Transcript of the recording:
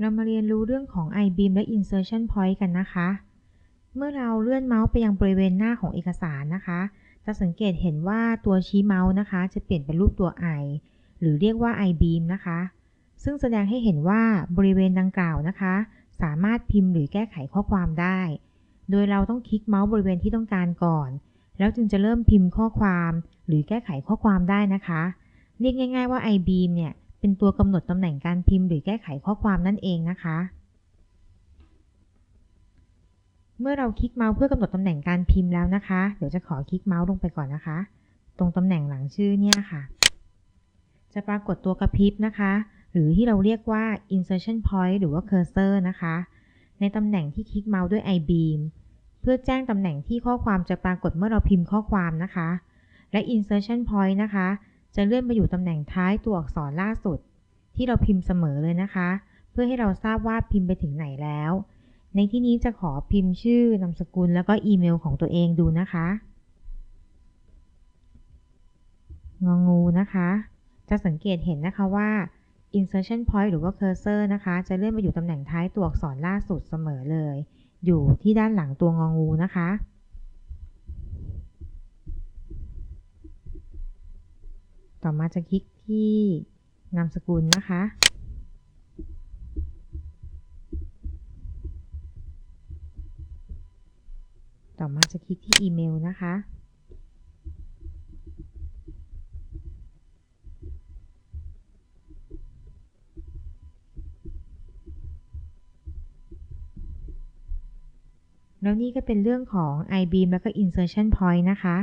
เรามาเรียนรู้เรื่องของ I-beam และ insertion point กันนะคะ เมื่อเราเลื่อนเมาส์ไปยังบริเวณหน้าของเอกสารนะคะ จะสังเกตเห็นว่าตัวชี้เมาส์นะคะ จะเปลี่ยนเป็นรูปตัว I หรือเรียกว่า I-beam นะคะ ซึ่งแสดงให้เห็นว่าบริเวณดังกล่าวนะคะ สามารถพิมพ์หรือแก้ไขข้อความได้ โดยเราต้องคลิกเมาส์บริเวณที่ต้องการก่อน แล้วจึงจะเริ่มพิมพ์ข้อความ หรือแก้ไขข้อความได้นะคะ เรียกง่าย ๆว่า I-beam เนี่ย เป็นตัวกำหนดตำแหน่งการพิมพ์หรือแก้ไขข้อความนั่นเองนะคะ เมื่อเราคลิกเมาส์เพื่อกำหนดตำแหน่งการพิมพ์แล้วนะคะ เดี๋ยวจะขอคลิกเมาส์ลงไปก่อนนะคะ ตรงตำแหน่งหลังชื่อเนี่ยค่ะ จะปรากฏตัวกระพริบนะคะ หรือที่เราเรียกว่า insertion point หรือว่า cursor นะคะ ในตำแหน่งที่คลิกเมาส์ด้วย i-beam เพื่อแจ้งตำแหน่งที่ข้อความจะปรากฏเมื่อเราพิมพ์ข้อความนะคะ และ insertion point นะคะ จะเลื่อนไปอยู่ตำแหน่งท้ายตัวอักษรล่าสุด ที่เราพิมพ์เสมอเลยนะคะ เพื่อให้เราทราบว่าพิมพ์ไปถึงไหนแล้ว ในที่นี้จะขอพิมพ์ชื่อนามสกุลแล้วก็อีเมลของตัวเองดูนะคะงองูนะคะ จะสังเกตเห็นนะคะว่า insertion point หรือว่า cursor นะคะ จะเลื่อนไปอยู่ตำแหน่งท้ายตัวอักษรล่าสุดเสมอเลย อยู่ที่ด้านหลังตัวงองูนะคะ ต่อมาจะคลิกที่นามสกุลนะคะ ต่อมาจะคลิกที่อีเมลนะคะ แล้วนี่ก็เป็นเรื่องของ I-beam แล้วก็ insertion point นะคะ